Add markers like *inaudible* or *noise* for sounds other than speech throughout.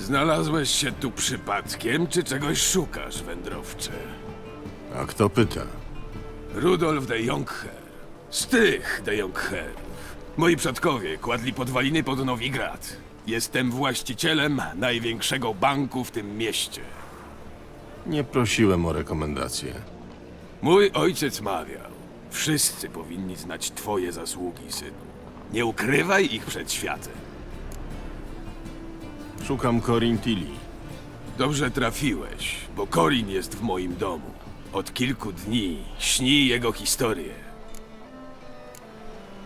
Znalazłeś się tu przypadkiem, czy czegoś szukasz, wędrowcze? A kto pyta? Rudolf de Jonkher. Z tych de Jonkherów. Moi przodkowie kładli podwaliny pod Nowigrad. Jestem właścicielem największego banku w tym mieście. Nie prosiłem o rekomendacje. Mój ojciec mawiał, wszyscy powinni znać twoje zasługi, synu. Nie ukrywaj ich przed światem. Szukam Corin Tilly. Dobrze trafiłeś, bo Corin jest w moim domu. Od kilku dni śni jego historię.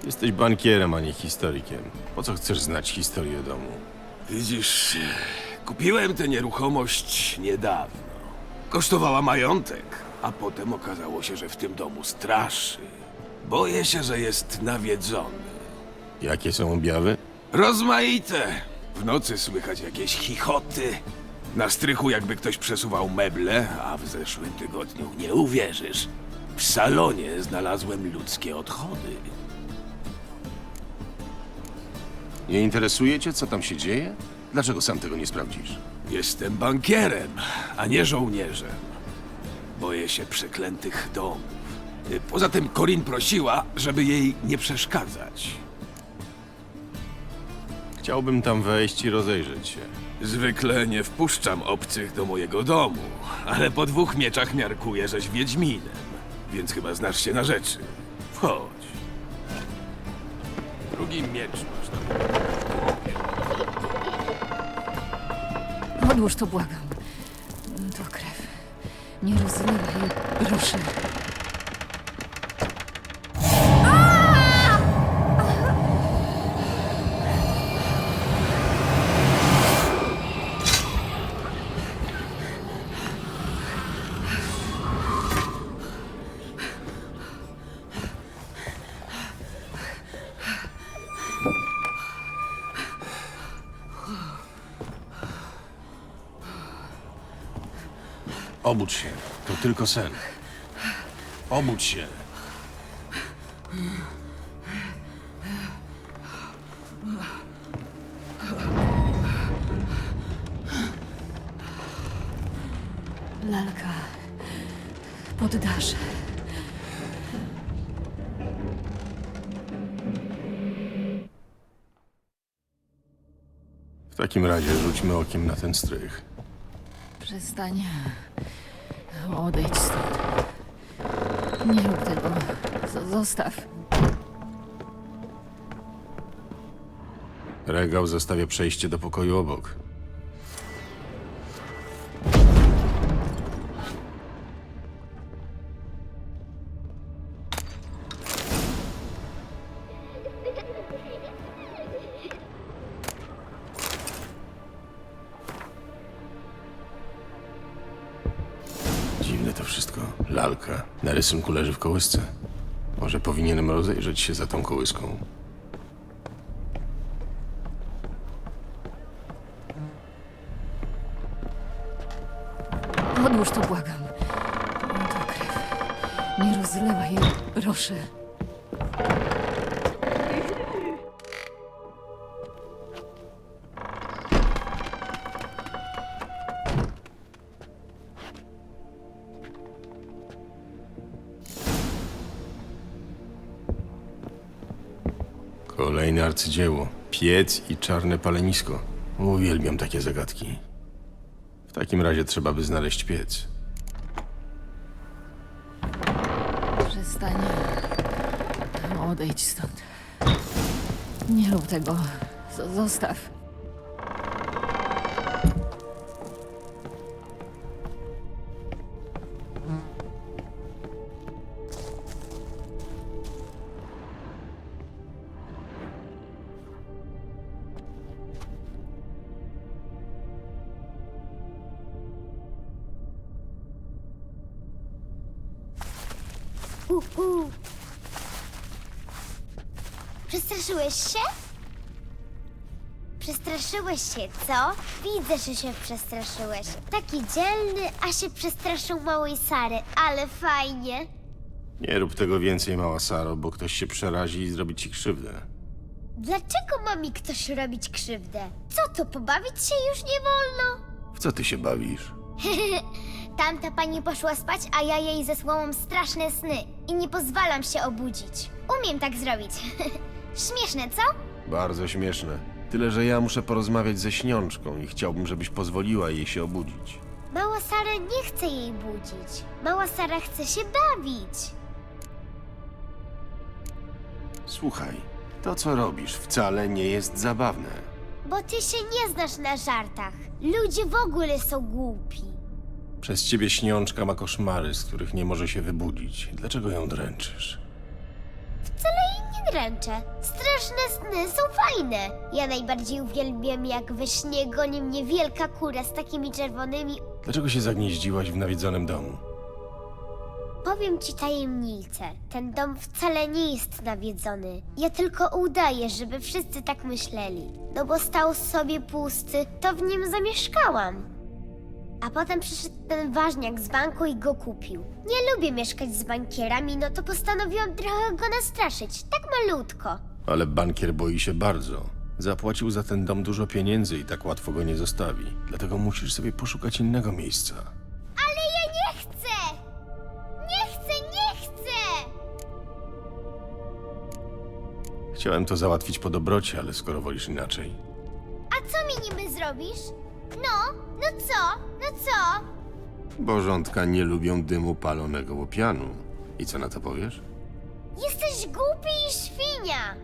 Jesteś bankierem, a nie historykiem. Po co chcesz znać historię domu? Widzisz, kupiłem tę nieruchomość niedawno. Kosztowała majątek, a potem okazało się, że w tym domu straszy. Boję się, że jest nawiedzony. Jakie są objawy? Rozmaite. W nocy słychać jakieś chichoty. Na strychu jakby ktoś przesuwał meble, a w zeszłym tygodniu, nie uwierzysz, w salonie znalazłem ludzkie odchody. Nie interesuje cię, co tam się dzieje? Dlaczego sam tego nie sprawdzisz? Jestem bankierem, a nie żołnierzem. Boję się przeklętych domów. Poza tym Corin prosiła, żeby jej nie przeszkadzać. Chciałbym tam wejść i rozejrzeć się. Zwykle nie wpuszczam obcych do mojego domu, ale po dwóch mieczach miarkuję, żeś Wiedźminem, więc chyba znasz się na rzeczy. Wchodź. Drugi miecz masz na Odłóż to, błagam. To krew. Nie rozlewaj, proszę. Obudź się. To tylko sen. Obudź się. Lalka. Poddasz. W takim razie rzućmy okiem na ten strych. Przestań. Odejdź stąd. Nie rób tego. Zostaw. Regał zostawia przejście do pokoju obok. Lalka. Na rysunku leży w kołysce. Może powinienem rozejrzeć się za tą kołyską. Odłóż to, błagam. To krew. Nie rozlewaj, proszę. Kolejne arcydzieło. Piec i czarne palenisko. Uwielbiam takie zagadki. W takim razie trzeba by znaleźć piec. Przestań. Odejdź stąd. Nie rób tego. Zostaw. Uhu. Przestraszyłeś się? Przestraszyłeś się, co? Widzę, że się przestraszyłeś. Taki dzielny, a się przestraszył małej Sary, ale fajnie. Nie rób tego więcej, mała Saro, bo ktoś się przerazi i zrobi ci krzywdę. Dlaczego ma mi ktoś robić krzywdę? Co to, pobawić się już nie wolno? W co ty się bawisz? *laughs* Tamta pani poszła spać, a ja jej zesłałam straszne sny i nie pozwalam się obudzić. Umiem tak zrobić. *laughs* Śmieszne, co? Bardzo śmieszne. Tyle, że ja muszę porozmawiać ze śniączką i chciałbym, żebyś pozwoliła jej się obudzić. Mała Sara nie chce jej budzić. Mała Sara chce się bawić. Słuchaj, to co robisz wcale nie jest zabawne. Bo ty się nie znasz na żartach. Ludzie w ogóle są głupi. Przez ciebie śniączka ma koszmary, z których nie może się wybudzić. Dlaczego ją dręczysz? Wcale jej nie dręczę. Straszne sny są fajne. Ja najbardziej uwielbiam, jak we śnie goni mnie wielka kura z takimi czerwonymi Dlaczego się zagnieździłaś w nawiedzonym domu? Powiem ci tajemnicę. Ten dom wcale nie jest nawiedzony. Ja tylko udaję, żeby wszyscy tak myśleli. No bo stał sobie pusty, to w nim zamieszkałam. A potem przyszedł ten ważniak z banku i go kupił. Nie lubię mieszkać z bankierami, no to postanowiłam trochę go nastraszyć. Tak malutko. Ale bankier boi się bardzo. Zapłacił za ten dom dużo pieniędzy i tak łatwo go nie zostawi. Dlatego musisz sobie poszukać innego miejsca. Ale ja nie chcę! Nie chcę, nie chcę! Chciałem to załatwić po dobroci, ale skoro wolisz inaczej. A co mi niby zrobisz? No, no co? No co? Bożątka nie lubią dymu palonego łopianu. I co na to powiesz? Jesteś głupi i świnia!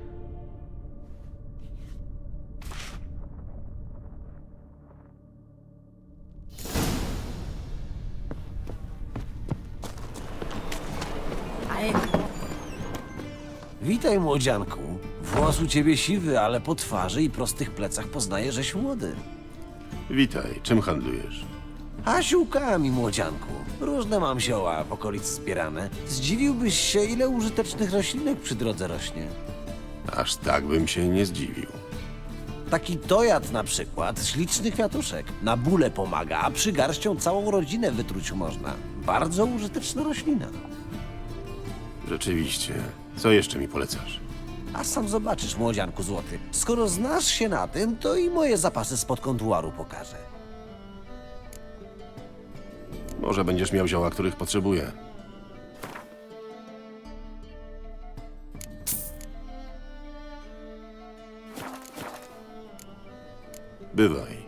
Witaj, młodzianku. Włos u ciebie siwy, ale po twarzy i prostych plecach poznaję, żeś młody. Witaj, czym handlujesz? Asiłkami, młodzianku. Różne mam zioła w okolicy zbierane. Zdziwiłbyś się, ile użytecznych roślinek przy drodze rośnie. Aż tak bym się nie zdziwił. Taki tojat na przykład, śliczny kwiatuszek. Na bóle pomaga, a przy garścią całą rodzinę wytruć można. Bardzo użyteczna roślina. Rzeczywiście. Co jeszcze mi polecasz? A sam zobaczysz, młodzianku złoty. Skoro znasz się na tym, to i moje zapasy spod kontuaru pokażę. Może będziesz miał zioła, których potrzebuję. Bywaj.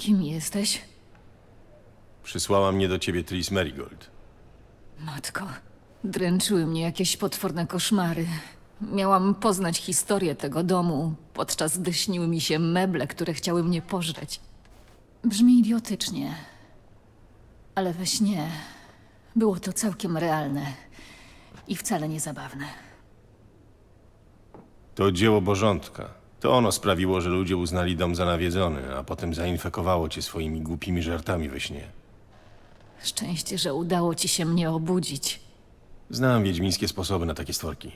Kim jesteś? Przysłała mnie do ciebie Tris Merigold. Matko, dręczyły mnie jakieś potworne koszmary. Miałam poznać historię tego domu, podczas gdy śniły mi się meble, które chciały mnie pożreć. Brzmi idiotycznie, ale we śnie było to całkiem realne i wcale nie zabawne. To dzieło Bożątka. To ono sprawiło, że ludzie uznali dom za nawiedzony, a potem zainfekowało cię swoimi głupimi żartami we śnie. Szczęście, że udało ci się mnie obudzić. Znam wiedźmińskie sposoby na takie stworki.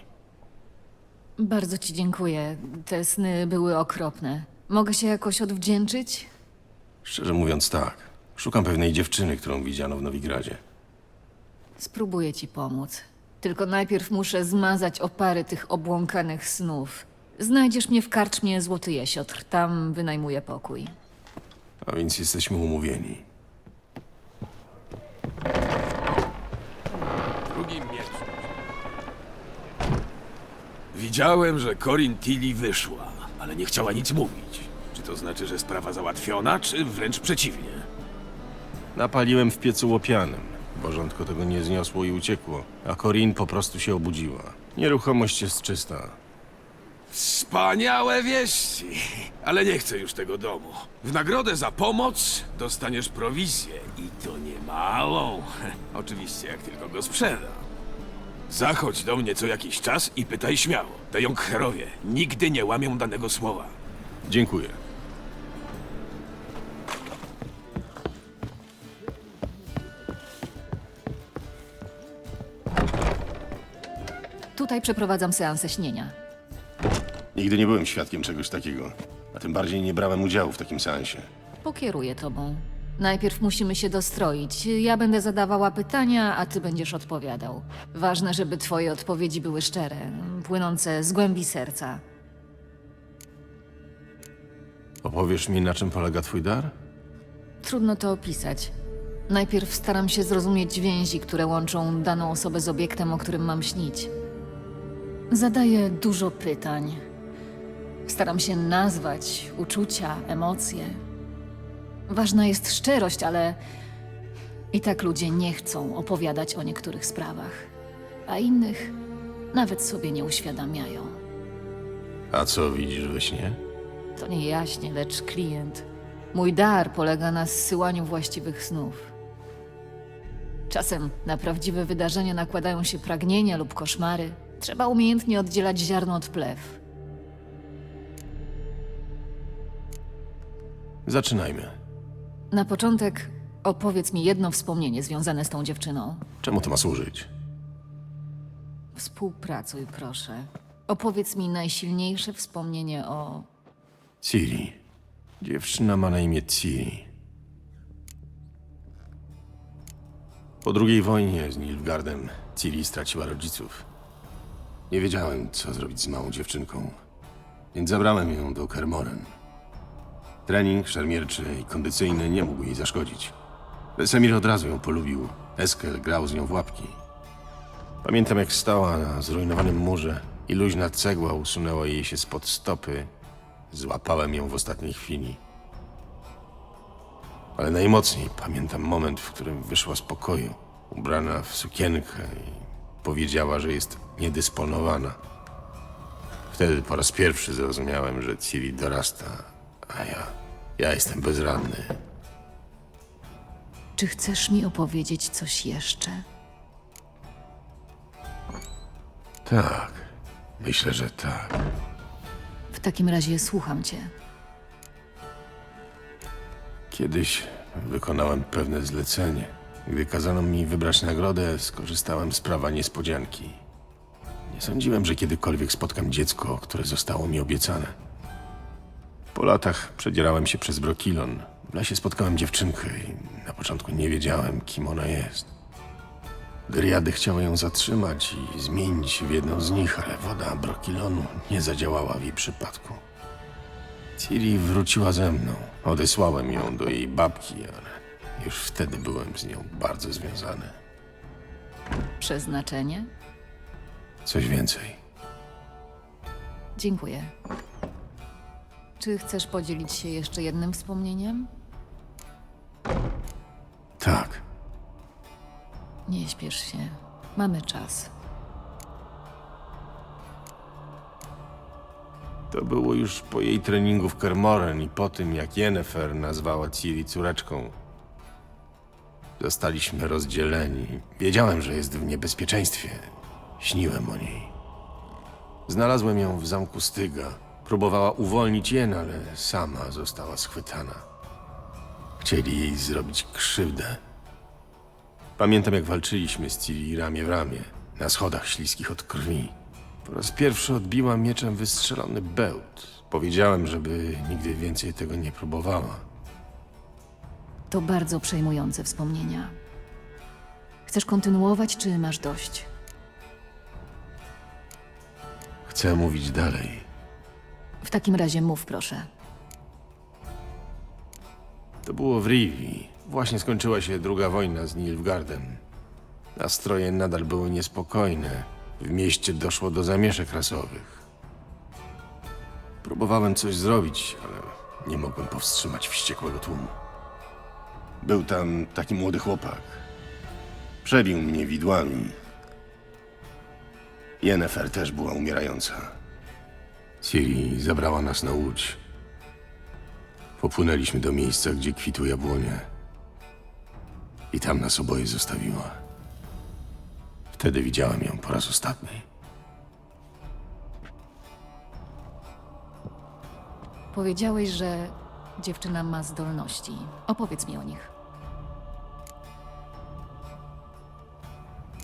Bardzo ci dziękuję. Te sny były okropne. Mogę się jakoś odwdzięczyć? Szczerze mówiąc tak. Szukam pewnej dziewczyny, którą widziano w Nowigradzie. Spróbuję ci pomóc. Tylko najpierw muszę zmazać opary tych obłąkanych snów. Znajdziesz mnie w karczmie Złoty Jesiotr. Tam wynajmuję pokój. A więc jesteśmy umówieni. Drugi miecz. Widziałem, że Corin Tilly wyszła, ale nie chciała nic mówić. Czy to znaczy, że sprawa załatwiona, czy wręcz przeciwnie? Napaliłem w piecu łopianym. Bożątko tego nie zniosło i uciekło, a Corin po prostu się obudziła. Nieruchomość jest czysta. Wspaniałe wieści! Ale nie chcę już tego domu. W nagrodę za pomoc dostaniesz prowizję i to nie małą. *laughs* Oczywiście, jak tylko go sprzedam. Zachodź do mnie co jakiś czas i pytaj śmiało. Te Jonkherowie nigdy nie łamią danego słowa. Dziękuję. Tutaj przeprowadzam seansę śnienia. Nigdy nie byłem świadkiem czegoś takiego, a tym bardziej nie brałem udziału w takim seansie. Pokieruję tobą. Najpierw musimy się dostroić. Ja będę zadawała pytania, a ty będziesz odpowiadał. Ważne, żeby twoje odpowiedzi były szczere, płynące z głębi serca. Opowiesz mi, na czym polega twój dar? Trudno to opisać. Najpierw staram się zrozumieć więzi, które łączą daną osobę z obiektem, o którym mam śnić. Zadaję dużo pytań. Staram się nazwać uczucia, emocje. Ważna jest szczerość, ale i tak ludzie nie chcą opowiadać o niektórych sprawach, a innych nawet sobie nie uświadamiają. A co widzisz we śnie? To nie jaśnie, lecz klient. Mój dar polega na zsyłaniu właściwych snów. Czasem na prawdziwe wydarzenia nakładają się pragnienia lub koszmary. Trzeba umiejętnie oddzielać ziarno od plew. Zaczynajmy. Na początek opowiedz mi jedno wspomnienie związane z tą dziewczyną. Czemu to ma służyć? Współpracuj, proszę. Opowiedz mi najsilniejsze wspomnienie o. Ciri. Dziewczyna ma na imię Ciri. Po drugiej wojnie z Nilfgaardem Ciri straciła rodziców. Nie wiedziałem, co zrobić z małą dziewczynką, więc zabrałem ją do Kermoren. Trening szermierczy i kondycyjny nie mógł jej zaszkodzić. Wesemir od razu ją polubił. Eskel grał z nią w łapki. Pamiętam, jak stała na zrujnowanym murze i luźna cegła usunęła jej się spod stopy. Złapałem ją w ostatniej chwili. Ale najmocniej pamiętam moment, w którym wyszła z pokoju, ubrana w sukienkę i powiedziała, że jest niedysponowana. Wtedy po raz pierwszy zrozumiałem, że Ciri dorasta, a ja, ja jestem bezradny. Czy chcesz mi opowiedzieć coś jeszcze? Tak, myślę, że tak. W takim razie słucham cię. Kiedyś wykonałem pewne zlecenie. Gdy kazano mi wybrać nagrodę, skorzystałem z prawa niespodzianki. Nie sądziłem, że kiedykolwiek spotkam dziecko, które zostało mi obiecane. Po latach przedzierałem się przez Brokilon. W lesie spotkałem dziewczynkę i na początku nie wiedziałem, kim ona jest. Dryady chciały ją zatrzymać i zmienić w jedną z nich, ale woda Brokilonu nie zadziałała w jej przypadku. Ciri wróciła ze mną. Odesłałem ją do jej babki, ale już wtedy byłem z nią bardzo związany. Przeznaczenie? Coś więcej. Dziękuję. Czy chcesz podzielić się jeszcze jednym wspomnieniem? Tak, Nie śpiesz się. Mamy czas. to było już po jej treningu w Kermoren i po tym, jak Yennefer nazwała Ciri córeczką. Zostaliśmy rozdzieleni. Wiedziałem, że jest w niebezpieczeństwie. Śniłem o niej. Znalazłem ją w zamku Styga. Próbowała uwolnić Jen, ale sama została schwytana. Chcieli jej zrobić krzywdę. Pamiętam, jak walczyliśmy z Ciri ramię w ramię, na schodach śliskich od krwi. Po raz pierwszy odbiła mieczem wystrzelony bełt. Powiedziałem, żeby nigdy więcej tego nie próbowała. To bardzo przejmujące wspomnienia. Chcesz kontynuować, czy masz dość? Chcę mówić dalej. W takim razie mów, proszę. To było w Rivi. Właśnie skończyła się druga wojna z Nilfgaardem. Nastroje nadal były niespokojne. W mieście doszło do zamieszek rasowych. Próbowałem coś zrobić, ale nie mogłem powstrzymać wściekłego tłumu. Był tam taki młody chłopak. Przebił mnie widłami. Jennefer też była umierająca. Ciri zabrała nas na łódź. Popłynęliśmy do miejsca, gdzie kwitły jabłonie. I tam nas oboje zostawiła. Wtedy widziałem ją po raz ostatni. Powiedziałeś, że dziewczyna ma zdolności. Opowiedz mi o nich.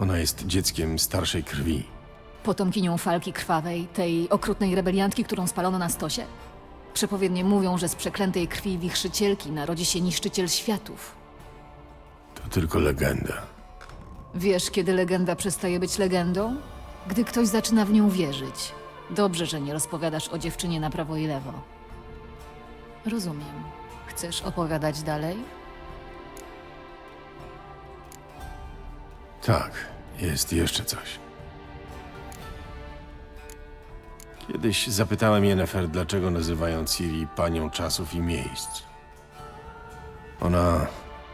Ona jest dzieckiem starszej krwi. Potomkinią falki krwawej, tej okrutnej rebeliantki, którą spalono na stosie? Przepowiednie mówią, że z przeklętej krwi wichrzycielki narodzi się niszczyciel światów. To tylko legenda. Wiesz, kiedy legenda przestaje być legendą? Gdy ktoś zaczyna w nią wierzyć. Dobrze, że nie rozpowiadasz o dziewczynie na prawo i lewo. Rozumiem. Chcesz opowiadać dalej? Tak, jest jeszcze coś. Kiedyś zapytałem Jennefer, dlaczego nazywają Ciri panią czasów i miejsc. Ona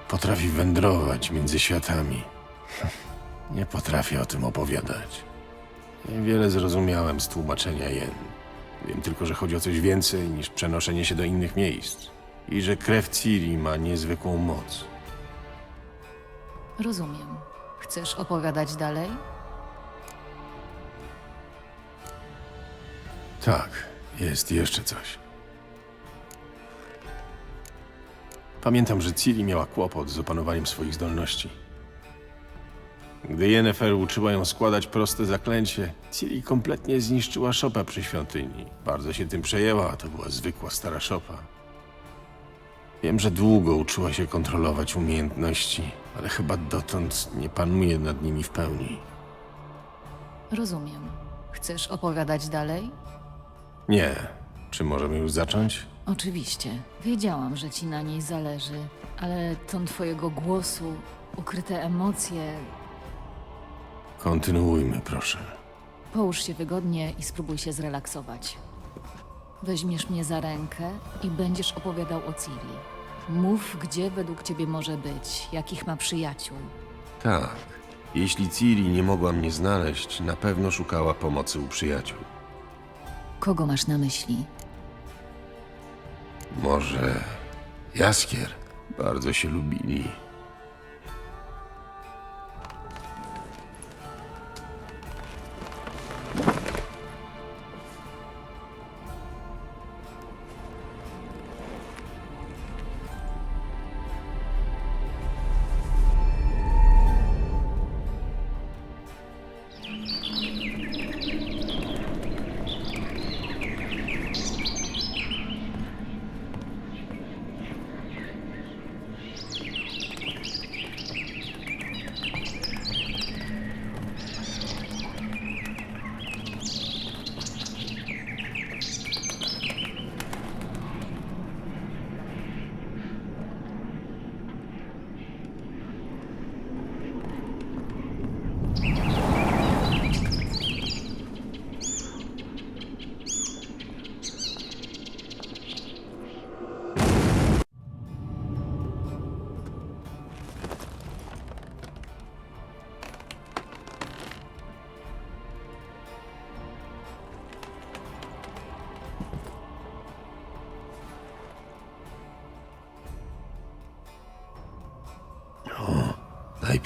potrafi wędrować między światami. *laughs* Nie potrafię o tym opowiadać. Niewiele zrozumiałem z tłumaczenia Jen. Wiem tylko, że chodzi o coś więcej niż przenoszenie się do innych miejsc. I że krew Ciri ma niezwykłą moc. Rozumiem. Chcesz opowiadać dalej? Tak, jest jeszcze coś. Pamiętam, że Ciri miała kłopot z opanowaniem swoich zdolności. Gdy Yennefer uczyła ją składać proste zaklęcie, Ciri kompletnie zniszczyła szopę przy świątyni. Bardzo się tym przejęła, to była zwykła stara szopa. Wiem, że długo uczyła się kontrolować umiejętności, ale chyba dotąd nie panuje nad nimi w pełni. Rozumiem. Chcesz opowiadać dalej? Nie. Czy możemy już zacząć? Oczywiście. Wiedziałam, że ci na niej zależy, ale ton twojego głosu, ukryte emocje. Kontynuujmy, proszę. Połóż się wygodnie i spróbuj się zrelaksować. Weźmiesz mnie za rękę i będziesz opowiadał o Ciri. Mów, gdzie według ciebie może być, jakich ma przyjaciół. Tak. Jeśli Ciri nie mogła mnie znaleźć, na pewno szukała pomocy u przyjaciół. Kogo masz na myśli? Może Jaskier? Bardzo się lubili.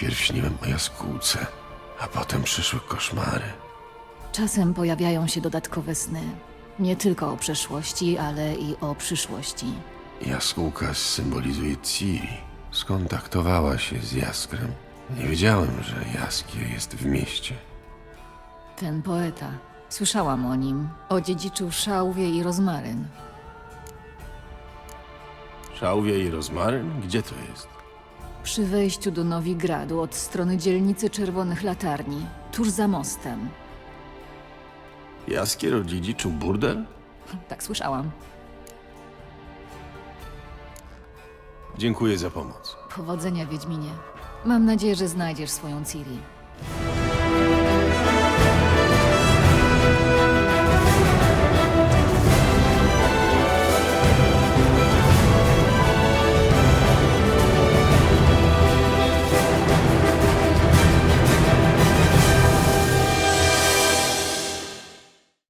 Najpierw śniłem o jaskółce, a potem przyszły koszmary. Czasem pojawiają się dodatkowe sny. Nie tylko o przeszłości, ale i o przyszłości. Jaskółka symbolizuje Ciri. Skontaktowała się z Jaskrem. Nie wiedziałem, że Jaskier jest w mieście. Ten poeta. Słyszałam o nim. Odziedziczył szałwie i rozmaryn. Szałwie i rozmaryn? Gdzie to jest? Przy wejściu do Nowigradu od strony dzielnicy Czerwonych Latarni, tuż za mostem. Jaskier odziedziczył burdel? *laughs* Tak słyszałam. Dziękuję za pomoc. Powodzenia, Wiedźminie. Mam nadzieję, że znajdziesz swoją Ciri.